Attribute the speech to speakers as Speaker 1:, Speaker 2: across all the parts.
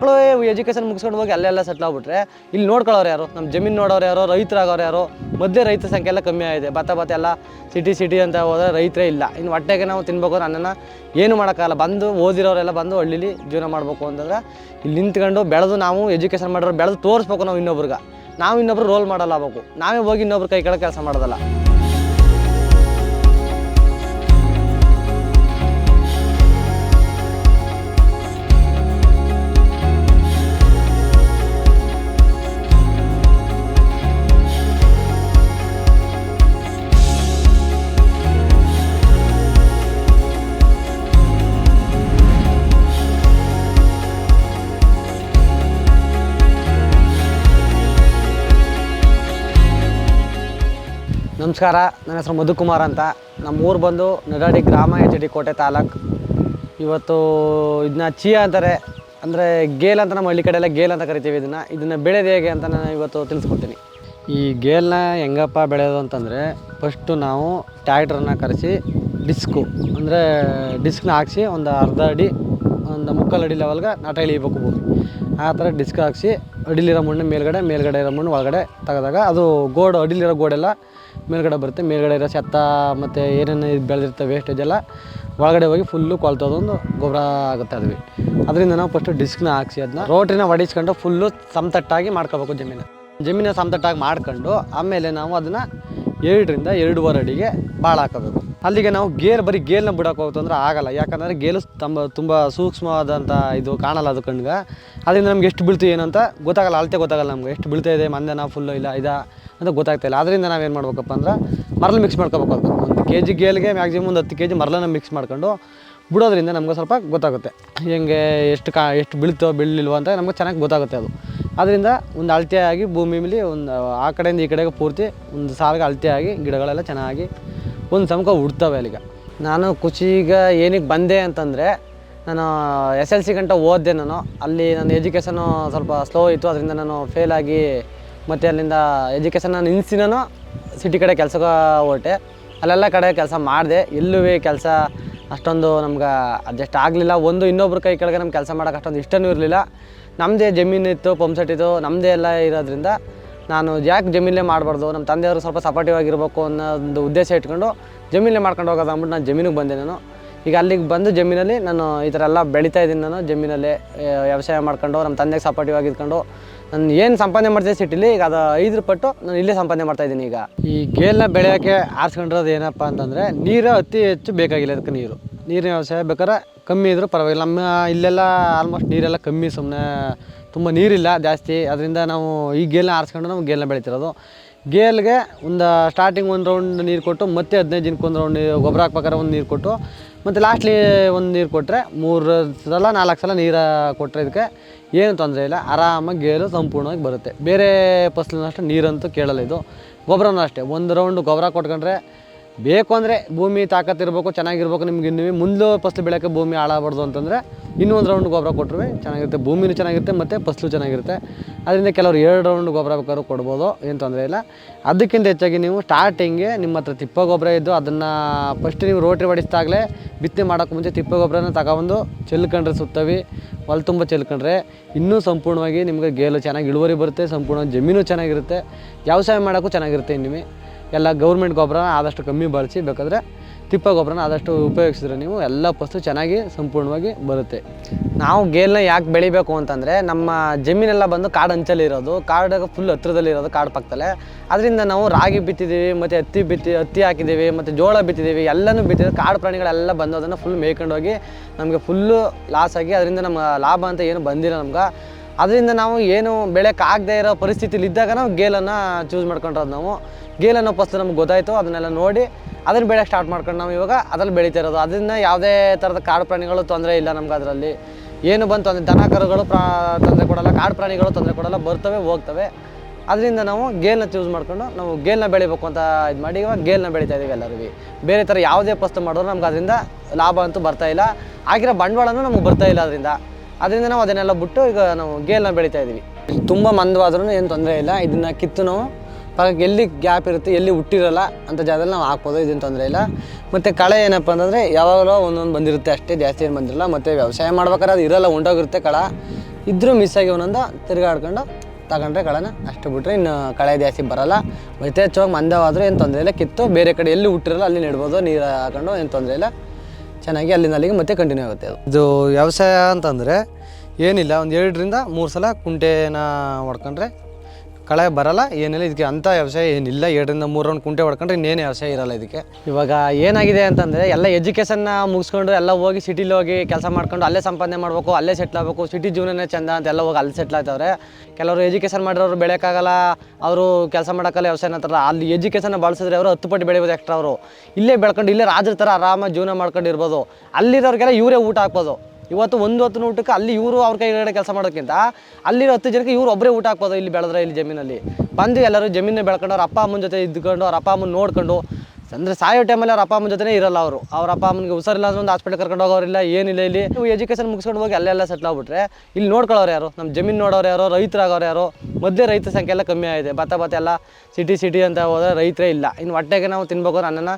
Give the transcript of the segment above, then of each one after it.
Speaker 1: ಮಕ್ಕಳು ಎಜುಕೇಷನ್ ಮುಗಿಸ್ಕೊಂಡು ಹೋಗಿ ಅಲ್ಲೆಲ್ಲ ಸೆಟ್ಲ್ ಆಗ್ಬಿಟ್ರೆ, ಇಲ್ಲಿ ನೋಡ್ಕೊಳ್ಳೋರು ಯಾರು? ನಮ್ಮ ಜಮೀನು ನೋಡೋರು ಯಾರೋ? ರೈತರಾಗೋರು ಯಾರೋ? ಮೊದಲೇ ರೈತರ ಸಂಖ್ಯೆ ಎಲ್ಲ ಕಮ್ಮಿ ಆಗಿದೆ. ಭತ್ತ ಭತ್ತ ಎಲ್ಲ ಸಿಟಿ ಸಿಟಿ ಅಂತ ಹೋದ್ರೆ ರೈತರೇ ಇಲ್ಲ. ಇನ್ನು ಹೊಟ್ಟೆಗೆ ನಾವು ತಿನ್ಬೇಕು ಅನ್ನನ ಏನು ಮಾಡೋಕ್ಕಾಗಲ್ಲ. ಬಂದು ಓದಿರೋರೆಲ್ಲ ಬಂದು ಹಳ್ಳಿಲಿ ಜೀವನ ಮಾಡಬೇಕು ಅಂತಂದ್ರೆ, ಇಲ್ಲಿ ನಿಂತ್ಕೊಂಡು ಬೆಳೆದು ನಾವು ಎಜುಕೇಷನ್ ಮಾಡಿರೋ ಬೆಳೆದು ತೋರಿಸ್ಬೇಕು ನಾವು ಇನ್ನೊಬ್ರಿಗೆ. ನಾವು ಇನ್ನೊಬ್ರು ರೋಲ್ ಮಾಡಲ್ಲ ಆಗಬೇಕು. ನಾವೇ ಹೋಗಿ ಇನ್ನೊಬ್ರು ಕೈ ಕೆಳಗೆ ಕೆಲಸ ಮಾಡೋದಲ್ಲ. ನಮಸ್ಕಾರ, ನನ್ನ ಹೆಸರು ಮಧುಕುಮಾರ್ ಅಂತ. ನಮ್ಮ ಊರು ಬಂದು ನಡಾಡಿ ಗ್ರಾಮ ಎಚ್ ಡಿ ಕೋಟೆ ತಾಲೂಕು. ಇವತ್ತು ಇದನ್ನ ಚೀಯ ಅಂತಾರೆ, ಅಂದರೆ ಗೇಲ್ ಅಂತ ನಮ್ಮ ಹಳ್ಳಿ ಕಡೆ ಗೇಲ್ ಅಂತ ಕರಿತೀವಿ ಇದನ್ನು. ಇದನ್ನು ಬೆಳೆದು ಹೇಗೆ ಅಂತ ನಾನು ಇವತ್ತು ತಿಳಿಸ್ಕೊಡ್ತೀನಿ. ಈ ಗೇಲ್ನ ಹೆಂಗಪ್ಪ ಬೆಳೆಯೋದು ಅಂತಂದರೆ ಫಸ್ಟು ನಾವು ಟ್ಯಾಕ್ಟ್ರನ್ನ ಕರೆಸಿ ಡಿಸ್ಕು ಅಂದರೆ ಡಿಸ್ಕ್ನ ಹಾಕ್ಸಿ ಒಂದು ಅರ್ಧ ಅಡಿ, ಒಂದು ಮುಕ್ಕಾಲು ಅಡಿ ಲೆವೆಲ್ಗೆ ನಾಟ ಇಳಿಬೇಕು ಭೂಮಿ ಆ ಥರ ಡಿಸ್ಕ್ ಹಾಕ್ಸಿ ಅಡಿಲಿರೋ ಮಣ್ಣು ಮೇಲ್ಗಡೆ ಮೇಲ್ಗಡೆ ಇರೋ ಮಣ್ಣು ಒಳಗಡೆ ತೆಗೆದಾಗ ಅದು ಗೋಡು, ಅಡಿಲಿರೋ ಗೋಡೆಲ್ಲ ಮೇಲ್ಗಡೆ ಬರುತ್ತೆ. ಮೇಲ್ಗಡೆ ಇರೋ ಸೆತ್ತ ಮತ್ತು ಏನೇನು ಇದು ಬೆಳೆದಿರುತ್ತೆ ವೇಸ್ಟೇಜ್ ಎಲ್ಲ ಒಳಗಡೆ ಹೋಗಿ ಫುಲ್ಲು ಕೊಳ್ತೋದೊಂದು ಗೊಬ್ಬರ ಆಗುತ್ತೆ ಅದು ಅದರಿಂದ ನಾವು ಫಸ್ಟು ಡಿಸ್ಕ್ನ ಹಾಕ್ಸಿ ಅದನ್ನ ರೋಟ್ರಿನ ಹೊಡಿಸ್ಕೊಂಡು ಫುಲ್ಲು ಸಮತಟ್ಟಾಗಿ ಮಾಡ್ಕೋಬೇಕು ಜಮೀನು. ಜಮೀನ ಸಮತಟ್ಟಾಗಿ ಮಾಡ್ಕೊಂಡು ಆಮೇಲೆ ನಾವು ಅದನ್ನು ಎರಡರಿಂದ ಎರಡೂವರೆ ಅಡಿಗೆ ಭಾಳ ಹಾಕೋಬೇಕು ಅಲ್ಲಿಗೆ ನಾವು ಗೇಲ್, ಬರೀ ಗೇಲ್ನ ಬಿಡೋಕೆ ಹೋಗ್ತು ಅಂದ್ರೆ ಆಗಲ್ಲ. ಯಾಕಂದರೆ ಗೇಲು ತಂಬ, ತುಂಬ ಸೂಕ್ಷ್ಮವಾದಂಥ ಇದು ಕಾಣಲ್ಲ ಅದು ಕಣ್ಗೆ. ಅದರಿಂದ ನಮ್ಗೆ ಎಷ್ಟು ಬೀಳ್ತೀವಿ ಏನಂತ ಗೊತ್ತಾಗಲ್ಲ, ಅಳತೆ ಗೊತ್ತಾಗಲ್ಲ ನಮ್ಗೆ. ಎಷ್ಟು ಬೀಳ್ತಾ ಇದೆ ಮಂದೆ ಫುಲ್ಲು ಇಲ್ಲ, ಇದಾ? ಅಂತ ಗೊತ್ತಾಗ್ತಾ ಇಲ್ಲ. ಅದರಿಂದ ನಾವೇನು ಮಾಡ್ಬೇಕಪ್ಪ ಅಂದ್ರೆ ಮರಳು ಮಿಕ್ಸ್ ಮಾಡ್ಕೋಬೇಕು ಅದಕ್ಕೆ ಒಂದು ಕೆ ಜಿ ಗೇಲ್ಗೆ ಮ್ಯಾಕ್ಸಿಮಮ್ ಒಂದು ಹತ್ತು ಕೆ ಜಿ ಮರಳನ್ನು ಮಿಕ್ಸ್ ಮಾಡ್ಕೊಂಡು ಬಿಡೋದ್ರಿಂದ ನಮ್ಗೆ ಸ್ವಲ್ಪ ಗೊತ್ತಾಗುತ್ತೆ. ಹೆಂಗೆ ಎಷ್ಟು ಕಾ, ಎಷ್ಟು ಬೀಳ್ತೋ, ಬೀಳಲಿಲ್ವೋ ಅಂತ ನಮ್ಗೆ ಚೆನ್ನಾಗಿ ಗೊತ್ತಾಗುತ್ತೆ ಅದು. ಅದರಿಂದ ಒಂದು ಅಳತೆಯಾಗಿ ಭೂಮಿ ಮೇಲೆ ಒಂದು, ಆ ಕಡೆಯಿಂದ ಈ ಕಡೆಗೆ ಪೂರ್ತಿ ಒಂದು ಸಾಲಿಗೆ ಅಳತೆಯಾಗಿ ಗಿಡಗಳೆಲ್ಲ ಚೆನ್ನಾಗಿ ಒಂದು ಸಮಕ ಹುಡ್ತವೆ ಅಲ್ಲಿಗ. ನಾನು ಖುಷಿಗೆ ಏನಕ್ಕೆ ಬಂದೆ ಅಂತಂದರೆ ನಾನು ಎಸ್ ಎಲ್ ಸಿ ಗಂಟ ಓದಿದೆ ನಾನು. ಅಲ್ಲಿ ನನ್ನ ಎಜುಕೇಷನು ಸ್ವಲ್ಪ ಸ್ಲೋ ಇತ್ತು. ಅದರಿಂದ ನಾನು ಫೇಲಾಗಿ ಮತ್ತು ಅಲ್ಲಿಂದ ಎಜುಕೇಷನ್ ನಾನು ಸಿಟಿ ಕಡೆ ಕೆಲಸಕ್ಕೆ ಹೊರಟೆ. ಅಲ್ಲೆಲ್ಲ ಕಡೆ ಕೆಲಸ ಮಾಡಿದೆ. ಎಲ್ಲೂ ಕೆಲಸ ಅಷ್ಟೊಂದು ನಮ್ಗೆ ಅಡ್ಜಸ್ಟ್ ಆಗಲಿಲ್ಲ. ಒಂದು ಇನ್ನೊಬ್ರ ಕೈ ಕೆಳಗೆ ನಮ್ಗೆ ಕೆಲಸ ಮಾಡೋಕೆ ಅಷ್ಟೊಂದು ಇಷ್ಟನೂ ಇರಲಿಲ್ಲ. ನಮ್ಮದೇ ಜಮೀನಿತ್ತು ಪಂಪ್ ಸೆಟ್ ಇತ್ತು. ನಮ್ಮದೇ ಎಲ್ಲ ಇರೋದ್ರಿಂದ ನಾನು ಯಾಕೆ ಜಮೀನಲ್ಲೇ ಮಾಡಬಾರ್ದು? ನಮ್ಮ ತಂದೆಯವರು ಸ್ವಲ್ಪ ಸಪೋರ್ಟಿವ್ ಆಗಿರಬೇಕು ಅನ್ನೋ ಒಂದು ಉದ್ದೇಶ ಇಟ್ಕೊಂಡು ಜಮೀನಲ್ಲೇ ಮಾಡ್ಕೊಂಡು ಹೋಗೋದು ಅಂದ್ಬಿಟ್ಟು ನಾನು ಜಮೀನಿಗೆ ಬಂದೆ ನಾನು. ಈಗ ಅಲ್ಲಿಗೆ ಬಂದು ಜಮೀನಲ್ಲಿ ನಾನು ಈ ಥರ ಎಲ್ಲ ಬೆಳೀತಾ ಇದ್ದೀನಿ ನಾನು. ಜಮೀನಲ್ಲೇ ವ್ಯವಸಾಯ ಮಾಡ್ಕೊಂಡು ನಮ್ಮ ತಂದೆಗೆ ಸಪೋರ್ಟಿವ್ ಆಗಿ ಇದ್ಕೊಂಡು ನಾನು ಏನು ಸಂಪಾದನೆ ಮಾಡ್ತೀನಿ ಸಿಟಿಲಿ ಈಗ ಅದು ಐದು ಪಟ್ಟು ನಾನು ಇಲ್ಲೇ ಸಂಪಾದನೆ ಮಾಡ್ತಾ ಇದ್ದೀನಿ ಈಗ. ಈ ಗೇಲ್ನ ಬೆಳೆಯೋಕ್ಕೆ ಆರಿಸ್ಕೊಂಡಿರೋದು ಏನಪ್ಪ ಅಂತಂದರೆ, ನೀರು ಅತಿ ಹೆಚ್ಚು ಬೇಕಾಗಿಲ್ಲ ಅದಕ್ಕೆ ನೀರು. ನೀರಿನ ವ್ಯವಸಾಯ ಬೇಕಾದ್ರೆ ಕಮ್ಮಿ ಇದ್ದರೂ ಪರವಾಗಿಲ್ಲ. ನಮ್ಮ ಇಲ್ಲೆಲ್ಲ ಆಲ್ಮೋಸ್ಟ್ ನೀರೆಲ್ಲ ಕಮ್ಮಿ ಸುಮ್ಮನೆ ತುಂಬ ನೀರಿಲ್ಲ ಜಾಸ್ತಿ. ಅದರಿಂದ ನಾವು ಈ ಗೇಲ್ನ ಆರಿಸ್ಕೊಂಡು ನಾವು ಗೇಲ್ನ ಬೆಳಿತಿರೋದು. ಗೇಲ್ಗೆ ಒಂದು ಸ್ಟಾರ್ಟಿಂಗ್ ಒಂದು ರೌಂಡ್ ನೀರು ಕೊಟ್ಟು, ಮತ್ತೆ ಹದಿನೈದು ದಿನಕ್ಕೆ ಒಂದು ರೌಂಡ್ ಗೊಬ್ಬರ ಹಾಕ್ಬೇಕಾದ್ರೆ ಒಂದು ನೀರು ಕೊಟ್ಟು, ಮತ್ತು ಲಾಸ್ಟ್ಲಿ ಒಂದು ನೀರು ಕೊಟ್ಟರೆ ಮೂರು ಸಲ ನಾಲ್ಕು ಸಲ ನೀರು ಕೊಟ್ಟರೆ ಇದಕ್ಕೆ ಏನು ತೊಂದರೆ ಇಲ್ಲ, ಆರಾಮಾಗಿ ಗೇರು ಸಂಪೂರ್ಣವಾಗಿ ಬರುತ್ತೆ. ಬೇರೆ ಫಸಲನ್ನ ಅಷ್ಟೇ ನೀರಂತೂ ಕೇಳಲ್ಲ ಇದು. ಗೊಬ್ಬರನೂ ಅಷ್ಟೇ. ಒಂದು ರೌಂಡ್ ಗೊಬ್ಬರ ಕೊಟ್ಕೊಂಡ್ರೆ ಬೇಕು ಅಂದರೆ ಭೂಮಿ ತಾಕತ್ತಿರಬೇಕು ಚೆನ್ನಾಗಿರ್ಬೇಕು, ನಿಮ್ಗೆ ಇನ್ನೂ ಮುಂದೆ ಫಸ್ಲು ಬೆಳೆಯೋಕ್ಕೆ ಭೂಮಿ ಹಾಳಾಗಬಾರ್ದು ಅಂತಂದರೆ ಇನ್ನೂ ಒಂದು ರೌಂಡ್ ಗೊಬ್ಬರ ಕೊಟ್ಟರೆ ಚೆನ್ನಾಗಿರುತ್ತೆ. ಭೂಮಿನೂ ಚೆನ್ನಾಗಿರುತ್ತೆ, ಮತ್ತು ಫಸಲು ಚೆನ್ನಾಗಿರುತ್ತೆ. ಅದರಿಂದ ಕೆಲವರು ಎರಡು ರೌಂಡ್ ಗೊಬ್ಬರ ಬೇಕಾದ್ರೂ ಕೊಡ್ಬೋದು, ಏನು ತೊಂದರೆ ಇಲ್ಲ. ಅದಕ್ಕಿಂತ ಹೆಚ್ಚಾಗಿ ನೀವು ಸ್ಟಾರ್ಟಿಂಗೆ ನಿಮ್ಮ ಹತ್ರ ತಿಪ್ಪ ಗೊಬ್ಬರ ಇದ್ದು ಅದನ್ನು ಫಸ್ಟ್ ನೀವು ರೋಟ್ರಿ ಹೊಡಿಸಿದಾಗಲೇ ಬಿತ್ತನೆ ಮಾಡೋಕ್ಕೆ ಮುಂಚೆ ತಿಪ್ಪ ಗೊಬ್ಬರನ ತಗೊಬಂದು ಚೆಲ್ಕೊಂಡ್ರೆ ಸುತ್ತವಿ, ಹೊಲ ತುಂಬ ಚೆಲ್ಕೊಂಡ್ರೆ ಇನ್ನೂ ಸಂಪೂರ್ಣವಾಗಿ ನಿಮಗೆ ಗೇಲು ಚೆನ್ನಾಗಿ ಇಳುವರಿ ಬರುತ್ತೆ ಸಂಪೂರ್ಣ ಜಮೀನು ಚೆನ್ನಾಗಿರುತ್ತೆ. ವ್ಯವಸಾಯ ಮಾಡೋಕ್ಕೂ ಚೆನ್ನಾಗಿರುತ್ತೆ ಇನ್ನಿಮೆ ಎಲ್ಲ ಗೌರ್ಮೆಂಟ್ ಗೊಬ್ಬರ ಆದಷ್ಟು ಕಮ್ಮಿ ಬಳಸಿ, ಬೇಕಾದರೆ ತಿಪ್ಪ ಗೊಬ್ಬರನ ಆದಷ್ಟು ಉಪಯೋಗಿಸಿದ್ರೆ ನೀವು ಎಲ್ಲ ಫಸಲು ಚೆನ್ನಾಗಿ ಸಂಪೂರ್ಣವಾಗಿ ಬರುತ್ತೆ. ನಾವು ಗೇಲ್ನ ಯಾಕೆ ಬೆಳಿಬೇಕು ಅಂತಂದರೆ ನಮ್ಮ ಜಮೀನೆಲ್ಲ ಬಂದು ಕಾಡು ಇರೋದು ಕಾಡಿಗೆ ಫುಲ್ ಹತ್ರದಲ್ಲಿ ಇರೋದು ಕಾಡು ಪಕ್ಕದಲ್ಲೇ. ಅದರಿಂದ ನಾವು ರಾಗಿ ಬಿತ್ತಿದ್ದೀವಿ ಮತ್ತು ಹತ್ತಿ ಬಿತ್ತಿ, ಹತ್ತಿ ಹಾಕಿದ್ದೀವಿ ಮತ್ತು ಜೋಳ ಬಿತ್ತಿದ್ದೀವಿ ಎಲ್ಲನೂ ಬಿತ್ತಿದ್ದೀವಿ ಕಾಡು ಪ್ರಾಣಿಗಳೆಲ್ಲ ಬಂದು ಅದನ್ನು ಫುಲ್ ಮೇಯ್ಕೊಂಡೋಗಿ ನಮಗೆ ಫುಲ್ಲು ಲಾಸ್ ಆಗಿ ಅದರಿಂದ ನಮ್ಮ ಲಾಭ ಅಂತ ಏನು ಬಂದಿಲ್ಲ ನಮ್ಗೆ. ಅದರಿಂದ ನಾವು ಏನು ಬೆಳೆಯೋಕ್ಕಾಗದೇ ಇರೋ ಪರಿಸ್ಥಿತಿಲಿ ಇದ್ದಾಗ ನಾವು ಗೇಲನ್ನು ಚೂಸ್ ಮಾಡ್ಕೊಂಡಿರೋದು ನಾವು. ಗೇಲನ್ನು ಫಸ್ಟ್ ನಮ್ಗೆ ಗೊತ್ತಾಯಿತು, ಅದನ್ನೆಲ್ಲ ನೋಡಿ ಅದನ್ನು ಬೆಳೆಯೋಕ್ಕೆ ಸ್ಟಾರ್ಟ್ ಮಾಡ್ಕೊಂಡು ನಾವು ಇವಾಗ ಅದ್ರಲ್ಲಿ ಬೆಳೀತಾ ಇರೋದು. ಅದರಿಂದ ಯಾವುದೇ ಥರದ ಕಾಡು ಪ್ರಾಣಿಗಳು ತೊಂದರೆ ಇಲ್ಲ ನಮ್ಗೆ ಅದರಲ್ಲಿ. ಏನು ಬಂತು ಅಂದರೆ ದನ ಕರುಗಳು ಪ್ರಾ ತೊಂದರೆ ಕೊಡಲ್ಲ, ಕಾಡು ಪ್ರಾಣಿಗಳು ತೊಂದರೆ ಕೊಡಲ್ಲ, ಬರ್ತವೆ, ಹೋಗ್ತವೆ. ಅದರಿಂದ ನಾವು ಗೇಲ್ನ ಚೂಸ್ ಮಾಡ್ಕೊಂಡು ನಾವು ಗೇಲ್ನ ಬೆಳಿಬೇಕು ಅಂತ ಇದು ಮಾಡಿ ಇವಾಗ ಗೇಲ್ನ ಬೆಳೀತಾ ಇದ್ದೀವಿ ಎಲ್ಲರೂ ಬೇರೆ ಥರ ಯಾವುದೇ ಫಸ್ಟ್ ಮಾಡಿದ್ರು ನಮ್ಗೆ ಅದರಿಂದ ಲಾಭ ಅಂತೂ ಬರ್ತಾ ಇಲ್ಲ. ಆಗಿರೋ ಬಂಡವಾಳನೂ ನಮಗೆ ಬರ್ತಾ ಇಲ್ಲ ಅದರಿಂದ. ಅದರಿಂದ ನಾವು ಅದನ್ನೆಲ್ಲ ಬಿಟ್ಟು ಈಗ ನಾವು ಗೇಲ್ನ ಬೆಳೀತಾ ಇದ್ದೀವಿ ತುಂಬ ಮಂದವಾದ್ರೂ ಏನು ತೊಂದರೆ ಇಲ್ಲ. ಇದನ್ನು ಕಿತ್ತು ನಾವು ಪಕ್ಕಕ್ಕೆ ಎಲ್ಲಿ ಗ್ಯಾಪ್ ಇರುತ್ತೆ, ಎಲ್ಲಿ ಹುಟ್ಟಿರಲ್ಲ ಅಂತ ಜಾಗದಲ್ಲಿ ನಾವು ಹಾಕ್ಬೋದು, ಇದೇನು ತೊಂದರೆ ಇಲ್ಲ. ಮತ್ತು ಕಳೆ ಏನಪ್ಪ ಅಂತಂದರೆ ಯಾವಾಗಲೋ ಒಂದೊಂದು ಬಂದಿರುತ್ತೆ, ಅಷ್ಟೇ ಜಾಸ್ತಿ ಏನು ಬಂದಿರಲ್ಲ, ಮತ್ತು ವ್ಯವಸಾಯ ಮಾಡ್ಬೇಕಾದ್ರೆ ಅದು ಇರೋಲ್ಲ ಉಂಟೋಗಿರುತ್ತೆ ಕಳ. ಇದ್ದರೂ ಮಿಸ್ ಆಗಿ ಒಂದೊಂದು ತಿರ್ಗಾಡ್ಕೊಂಡು ತಗೊಂಡ್ರೆ ಕಳೆನ ಅಷ್ಟು ಬಿಟ್ಟರೆ ಇನ್ನು ಕಳೆ ಜಾಸ್ತಿ ಬರಲ್ಲ. ಯಥೇಚ್ಛವಾಗಿ ಮಂದವಾದರೂ ಏನು ತೊಂದರೆ ಇಲ್ಲ, ಕಿತ್ತು ಬೇರೆ ಕಡೆ ಎಲ್ಲಿ ಹುಟ್ಟಿರಲ್ಲ ಅಲ್ಲಿ ನೆಡ್ಬೋದು, ನೀರು ಹಾಕೊಂಡು ಏನು ತೊಂದರೆ ಇಲ್ಲ. ಚೆನ್ನಾಗಿ ಅಲ್ಲಿಂದ ಅಲ್ಲಿಗೆ ಮತ್ತೆ ಕಂಟಿನ್ಯೂ ಆಗುತ್ತೆ ಅದು. ಇದು ವ್ಯವಸಾಯ ಅಂತಂದರೆ ಏನಿಲ್ಲ, ಒಂದು ಎರಡರಿಂದ ಮೂರು ಸಲ ಕುಂಟೆನ ಹೊಡ್ಕೊಂಡ್ರೆ ಕಳೆ ಬರಲ್ಲ, ಏನಿಲ್ಲ, ಇದಕ್ಕೆ ಅಂಥ ವ್ಯವಸಾಯ ಏನಿಲ್ಲ. ಎರಡರಿಂದ ಮೂರು ರೌಂಡ್ ಕುಂಟೆ ಹೊಡ್ಕೊಂಡ್ರೆ ಇನ್ನೇನು ವ್ಯವಸಾಯ ಇರಲ್ಲ ಇದಕ್ಕೆ. ಇವಾಗ ಏನಾಗಿದೆ ಅಂತಂದರೆ, ಎಲ್ಲ ಎಜುಕೇಷನ್ನ ಮುಗಿಸ್ಕೊಂಡು ಎಲ್ಲ ಹೋಗಿ ಸಿಟಿಲಿ ಹೋಗಿ ಕೆಲಸ ಮಾಡ್ಕೊಂಡು ಅಲ್ಲೇ ಸಂಪಾದನೆ ಮಾಡಬೇಕು, ಅಲ್ಲೇ ಸೆಟ್ಲ್ ಆಗಬೇಕು ಸಿಟಿ ಜೀವನನೇ ಚೆಂದ ಅಂತ ಎಲ್ಲ ಹೋಗಿ ಅಲ್ಲಿ ಸೆಟ್ಲ್ ಆಯ್ತವ್ರೆ ಕೆಲವರು ಎಜುಕೇಷನ್ ಮಾಡಿರೋರು ಬೆಳೆಯೋಕ್ಕಾಗಲ್ಲ, ಅವರು ಕೆಲಸ ಮಾಡೋಕ್ಕಲ್ಲ ವ್ಯವಸಾಯ ನಂತರ ಅಲ್ಲಿ ಎಜುಕೇಷನ್ನ ಬಳಸಿದ್ರೆ ಅವರು ಹತ್ತು ಪಟ್ಟು ಬೆಳಿಬೋದು ಎಕ್ಸ್ಟ್ರಾ ಅವರು. ಇಲ್ಲೇ ಬೆಳ್ಕೊಂಡು, ಇಲ್ಲೇ ರಾಜರ ಥರ ಆರಾಮಾಗಿ ಜೀವನ ಮಾಡ್ಕೊಂಡು ಇರ್ಬೋದು ಅಲ್ಲಿರೋರಿಗೆಲ್ಲ ಇವರೇ ಊಟ ಹಾಕ್ಬೋದು. ಇವತ್ತು ಒಂದು ಹೊತ್ತಿನ ಊಟಕ್ಕೆ ಅಲ್ಲಿ ಇವರು ಅವ್ರ ಕೈಗಡೆ ಕೆಲಸ ಮಾಡೋಕ್ಕಿಂತ ಅಲ್ಲಿರೋ ಹತ್ತು ಜನಕ್ಕೆ ಇವ್ರು ಒಬ್ಬರೇ ಊಟ ಹಾಕ್ಬೋದು ಇಲ್ಲಿ ಬೆಳೆದ್ರೆ ಇಲ್ಲಿ ಜಮೀನಲ್ಲಿ. ಬಂದು ಎಲ್ಲರೂ ಜಮೀನೇ ಬೆಳ್ಕೊಂಡು ಅವ್ರ ಅಪ್ಪ ಅಮ್ಮನ ಜೊತೆ ಇದ್ಕೊಂಡು ಅವ್ರ ಅಪ್ಪ ಅಮ್ಮನ ನೋಡ್ಕೊಂಡು ಅಂದರೆ ಸಾಯೋ ಟೈಮಲ್ಲಿ ಅವ್ರ ಅಪ್ಪ ಅಮ್ಮನ ಜೊತೆನೇ ಇರಲ್ಲ ಅವರು. ಅವ್ರ ಅಪ್ಪ ಅಮ್ಮನಿಗೆ ಹುಷಾರಿಲ್ಲ ಅಂದ್ರೆ ಒಂದು ಹಾಸ್ಪಿಟಲ್ ಕರ್ಕೊಂಡು ಹೋಗೋರಿಲ್ಲ ಏನಿಲ್ಲ ಇಲ್ಲಿ. ನೀವು ಎಜುಕೇಷನ್ ಮುಗಿಸ್ಕೊಂಡು ಹೋಗಿ ಅಲ್ಲೆಲ್ಲ ಸೆಟ್ಲ್ ಆಗ್ಬಿಟ್ರೆ, ಇಲ್ಲಿ ನೋಡ್ಕೊಳ್ಳೋರು ಯಾರು? ನಮ್ಮ ಜಮೀನು ನೋಡೋರು ಯಾರು? ರೈತರಾಗೋರು ಯಾರು? ಮೊದಲೇ ರೈತ ಸಂಖ್ಯೆ ಎಲ್ಲ ಕಮ್ಮಿ ಆಗಿದೆ. ಭತ್ತ ಭತ್ತ ಎಲ್ಲ ಸಿಟಿ ಸಿಟಿ ಅಂತ ಹೋದ್ರೆ ರೈತರೇ ಇಲ್ಲ. ಇನ್ನು ಹೊಟ್ಟೆಗೆ ನಾವು ತಿನ್ಬೇಕು ಅಂದ್ರೆ ಅನ್ನನ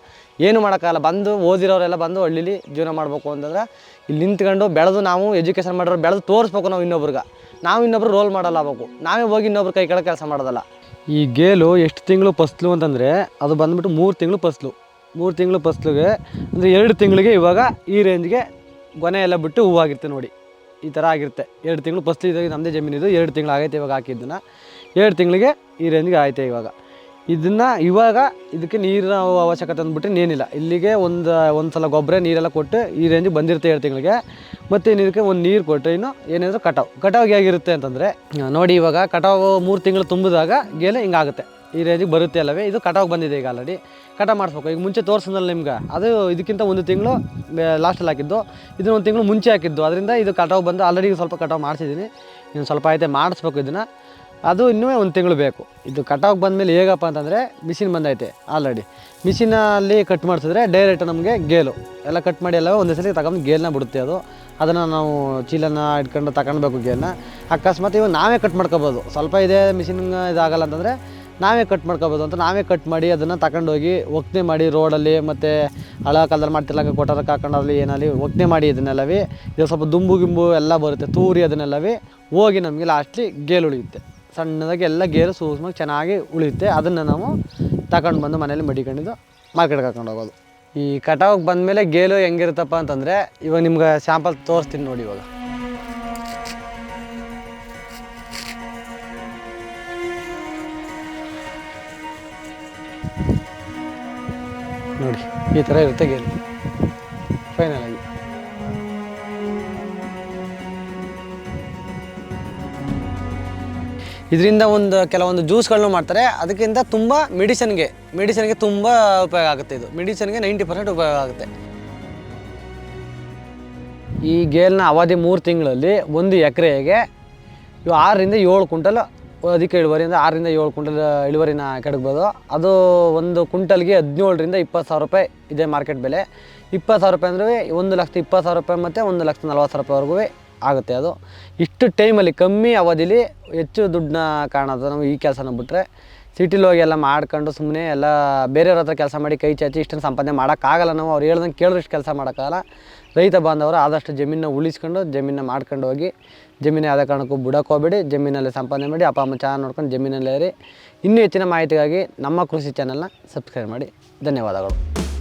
Speaker 1: ಏನು ಮಾಡೋಕ್ಕಾಗಲ್ಲ. ಬಂದು ಓದಿರೋರೆಲ್ಲ ಬಂದು ಹಳ್ಳಿಲಿ ಜೀವನ ಮಾಡಬೇಕು ಅಂತಂದ್ರೆ ಇಲ್ಲಿ ನಿಂತ್ಕೊಂಡು ಬೆಳೆದು ನಾವು ಎಜುಕೇಷನ್ ಮಾಡಿರೋ ಬೆಳೆದು ತೋರಿಸ್ಬೇಕು ನಾವು ಇನ್ನೊಬ್ರಿಗೆ. ನಾವು ಇನ್ನೊಬ್ರು ರೋಲ್ ಮಾಡಲ್ಲ ಆಗ್ಬೇಕು. ನಾವೇ ಹೋಗಿ ಇನ್ನೊಬ್ರು ಕೈ ಕೆಳಗೆ ಕೆಲಸ ಮಾಡೋದಲ್ಲ. ಈ ಗೇಲು ಎಷ್ಟು ತಿಂಗಳು ಫಸ್ಲು ಅಂತಂದರೆ ಅದು ಬಂದ್ಬಿಟ್ಟು ಮೂರು ತಿಂಗಳು ಫಸ್ಲು. ಮೂರು ತಿಂಗಳು ಫಸ್ಲಿಗೆ, ಅಂದರೆ ಎರಡು ತಿಂಗಳಿಗೆ ಇವಾಗ ಈ ರೇಂಜ್ಗೆ ಗೊನೆ ಎಲ್ಲ ಬಿಟ್ಟು ಹೂವಾಗಿರುತ್ತೆ ನೋಡಿ. ಈ ಥರ ಆಗಿರುತ್ತೆ. ಎರಡು ತಿಂಗಳು ಫಸ್ಲು ಇದಾಗಿ ನಮ್ಮದೇ ಜಮೀನಿದು ಎರಡು ತಿಂಗಳು ಆಗೈತೆ ಇವಾಗ ಹಾಕಿದ್ದನ್ನು. ಎರಡು ತಿಂಗಳಿಗೆ ಈ ರೇಂಜ್ಗೆ ಆಯ್ತೆ ಇವಾಗ. ಇದನ್ನು ಇವಾಗ ಇದಕ್ಕೆ ನೀರಿನ ಅವಶ್ಯಕತೆ ಅಂದ್ಬಿಟ್ಟು ಏನಿಲ್ಲ ಇಲ್ಲಿಗೆ ಒಂದು ಒಂದು ಸಲ ಗೊಬ್ಬರ, ನೀರೆಲ್ಲ ಕೊಟ್ಟು ಈ ರೇಂಜಿಗೆ ಬಂದಿರುತ್ತೆ ಎರಡು ತಿಂಗಳಿಗೆ. ಮತ್ತು ಇದಕ್ಕೆ ಒಂದು ನೀರು ಕೊಟ್ಟು ಇನ್ನು ಏನಿದ್ರು ಕಟಾವು ಕಟಾವಿಗೆ ಹೇಗಿರುತ್ತೆ ಅಂತಂದರೆ, ನೋಡಿ ಇವಾಗ ಕಟಾವು ಮೂರು ತಿಂಗಳು ತುಂಬಿದಾಗ ಗೇಲೆ ಹಿಂಗಾಗುತ್ತೆ ಈ ರೇಂಜಿಗೆ ಬರುತ್ತೆ ಅಲ್ಲವೇ? ಇದು ಕಟಾವು ಬಂದಿದೆ ಈಗ ಆಲ್ರೆಡಿ ಕಟಾವು ಮಾಡಿಸ್ಬೇಕು. ಈಗ ಮುಂಚೆ ತೋರಿಸಿದ್ನಲ್ಲ ನಿಮ್ಗೆ? ಅದು ಇದಕ್ಕಿಂತ ಒಂದು ತಿಂಗಳು ಲಾಸ್ಟಲ್ಲಿ ಹಾಕಿದ್ದು. ಇದನ್ನ ಒಂದು ತಿಂಗಳು ಮುಂಚೆ ಹಾಕಿದ್ದು. ಅದರಿಂದ ಇದು ಕಟಾವು ಬಂದು ಆಲ್ರೆಡಿ ಸ್ವಲ್ಪ ಕಟಾವು ಮಾಡಿಸಿದ್ದೀನಿ. ಇನ್ನು ಸ್ವಲ್ಪ ಐತೆ ಮಾಡಿಸ್ಬೇಕು ಇದನ್ನು. ಅದು ಇನ್ನೂ ಒಂದು ತಿಂಗಳು ಬೇಕು. ಇದು ಕಟಾವು ಬಂದಮೇಲೆ ಹೇಗಪ್ಪ ಅಂತಂದರೆ ಮಿಷಿನ್ ಬಂದೈತೆ ಆಲ್ರೆಡಿ ಮಿಷಿನಲ್ಲಿ ಕಟ್ ಮಾಡಿಸಿದ್ರೆ ಡೈರೆಕ್ಟ್ ನಮಗೆ ಗೇಲು. ಎಲ್ಲ ಕಟ್ ಮಾಡಿ ಎಲ್ಲ ಒಂದೇ ಸಲ ತಗೊಂಡು ಗೇಲನ್ನ ಬಿಡುತ್ತೆ ಅದು. ಅದನ್ನು ನಾವು ಚೀಲನ ಇಟ್ಕೊಂಡು ತಗೊಳ್ಬೇಕು ಗೇಲನ್ನ. ಅಕಸ್ಮಾತ್ ಇವಾಗ ನಾವೇ ಕಟ್ ಮಾಡ್ಕೋಬೋದು. ಸ್ವಲ್ಪ ಇದೆ ಮಿಷಿನ್ ಇದಾಗಲ್ಲ ಅಂತಂದರೆ ನಾವೇ ಕಟ್ ಮಾಡ್ಕೋಬೋದು ಅಂತ ನಾವೇ ಕಟ್ ಮಾಡಿ ಅದನ್ನು ತಗೊಂಡೋಗಿ ಒಕ್ಕನೆ ಮಾಡಿ ರೋಡಲ್ಲಿ ಮತ್ತು ಹಳ ಕಾಲದಲ್ಲಿ ಮಾಡ್ತಿರ್ಲಾಗ ಕೊಟ್ಟಾರಕ್ಕೆ ಹಾಕೊಂಡಲ್ಲಿ ಏನಲ್ಲಿ ಒಕ್ಕನೆ ಮಾಡಿ ಇದನ್ನೆಲ್ಲವೇ ಇದು ಸ್ವಲ್ಪ ದುಂಬು ಗಿಂಬು ಎಲ್ಲ ಬರುತ್ತೆ, ತೂರಿ ಅದನ್ನೆಲ್ಲವೇ ಹೋಗಿ ನಮಗೆ ಲಾಸ್ಟ್ಲಿ ಗೇಲು ಉಳಿಯುತ್ತೆ. ಸಣ್ಣದಾಗಿ ಎಲ್ಲ ಗೇರು ಸೂಸ್ಮಾಗಿ ಚೆನ್ನಾಗಿ ಉಳಿಯುತ್ತೆ. ಅದನ್ನು ನಾವು ತಗೊಂಡು ಬಂದು ಮನೇಲಿ ಮಡಿಕೊಂಡಿದ್ದು ಮಾರ್ಕೆಟ್ಗೆ ಹಾಕೊಂಡು ಹೋಗೋದು. ಈ ಕಟಾವಿಗೆ ಬಂದಮೇಲೆ ಗೇಲು ಹೆಂಗಿರುತ್ತಪ್ಪ ಅಂತಂದರೆ ಇವಾಗ ನಿಮ್ಗೆ ಸ್ಯಾಂಪಲ್ ತೋರಿಸ್ತೀನಿ ನೋಡಿ ಇವಾಗ. ನೋಡಿ, ಈ ಥರ ಇರುತ್ತೆ ಗೇಲು ಫೈನಲ್ ಆಗಿ. ಇದರಿಂದ ಒಂದು ಕೆಲವೊಂದು ಜ್ಯೂಸ್ಗಳನ್ನ ಮಾಡ್ತಾರೆ. ಅದಕ್ಕಿಂತ ತುಂಬ ಮೆಡಿಸನ್ಗೆ ಮೆಡಿಸನ್ಗೆ ತುಂಬ ಉಪಯೋಗ ಆಗುತ್ತೆ ಇದು. ಮೆಡಿಸನ್ಗೆ ನೈಂಟಿ ಪರ್ಸೆಂಟ್ ಉಪಯೋಗ ಆಗುತ್ತೆ. ಈ ಗೇಲ್ನ ಅವಧಿ ಮೂರು ತಿಂಗಳಲ್ಲಿ ಒಂದು ಎಕರೆಗೆ ಆರರಿಂದ ಏಳು ಕುಂಟಲ್ ಅಧಿಕ ಇಳುವರಿಯಿಂದ ಆರರಿಂದ ಏಳು ಕುಂಟಲ್ ಇಳುವರಿನ ಕೆಡಗ್ಬೋದು. ಅದು ಒಂದು ಕುಂಟಲ್ಗೆ ಹದಿನೇಳರಿಂದ ಇಪ್ಪತ್ತು ಸಾವಿರ ರೂಪಾಯಿ ಇದೆ ಮಾರ್ಕೆಟ್ ಬೆಲೆ. ಇಪ್ಪತ್ತು ಸಾವಿರ ರೂಪಾಯಿ ಅಂದರೆ ಒಂದು ಲಕ್ಷದ ಇಪ್ಪತ್ತು ಸಾವಿರ ರೂಪಾಯಿ ಮತ್ತು ಒಂದು ಲಕ್ಷದ ನಲ್ವತ್ತು ಸಾವಿರ ರೂಪಾಯಿವರೆಗೂ ಆಗುತ್ತೆ ಅದು. ಇಷ್ಟು ಟೈಮಲ್ಲಿ, ಕಮ್ಮಿ ಅವಧಿಲಿ ಹೆಚ್ಚು ದುಡ್ಡನ್ನ ಕಾಣೋದು ನಾವು ಈ ಕೆಲಸನ ಬಿಟ್ಟರೆ ಸಿಟಿಲಿ ಹೋಗಿ ಎಲ್ಲ ಮಾಡ್ಕೊಂಡು ಸುಮ್ಮನೆ ಎಲ್ಲ ಬೇರೆಯವ್ರ ಹತ್ರ ಕೆಲಸ ಮಾಡಿ ಕೈ ಚಾಚಿ ಇಷ್ಟನ್ನು ಸಂಪಾದನೆ ಮಾಡೋಕ್ಕಾಗಲ್ಲ ನಾವು. ಅವ್ರು ಹೇಳ್ದಂಗೆ ಕೇಳಿದಷ್ಟು ಕೆಲಸ ಮಾಡೋಕ್ಕಾಗಲ್ಲ. ರೈತ ಬಾಂಧವರು ಆದಷ್ಟು ಜಮೀನನ್ನ ಉಳಿಸ್ಕೊಂಡು ಜಮೀನನ್ನ ಮಾಡ್ಕೊಂಡು ಹೋಗಿ ಜಮೀನು ಯಾವುದೇ ಕಾರಣಕ್ಕೂ ಹೋಗ್ಬೇಡಿ, ಜಮೀನಲ್ಲಿ ಸಂಪಾದನೆ ಮಾಡಿ, ಅಪ್ಪ ಅಮ್ಮ ಚೆನ್ನಾಗಿ ನೋಡ್ಕೊಂಡು ಜಮೀನಲ್ಲೇ ಇರಿ. ಇನ್ನೂ ಹೆಚ್ಚಿನ ಮಾಹಿತಿಗಾಗಿ ನಮ್ಮ ಕೃಷಿ ಚಾನಲ್ನ ಸಬ್ಸ್ಕ್ರೈಬ್ ಮಾಡಿ. ಧನ್ಯವಾದಗಳು.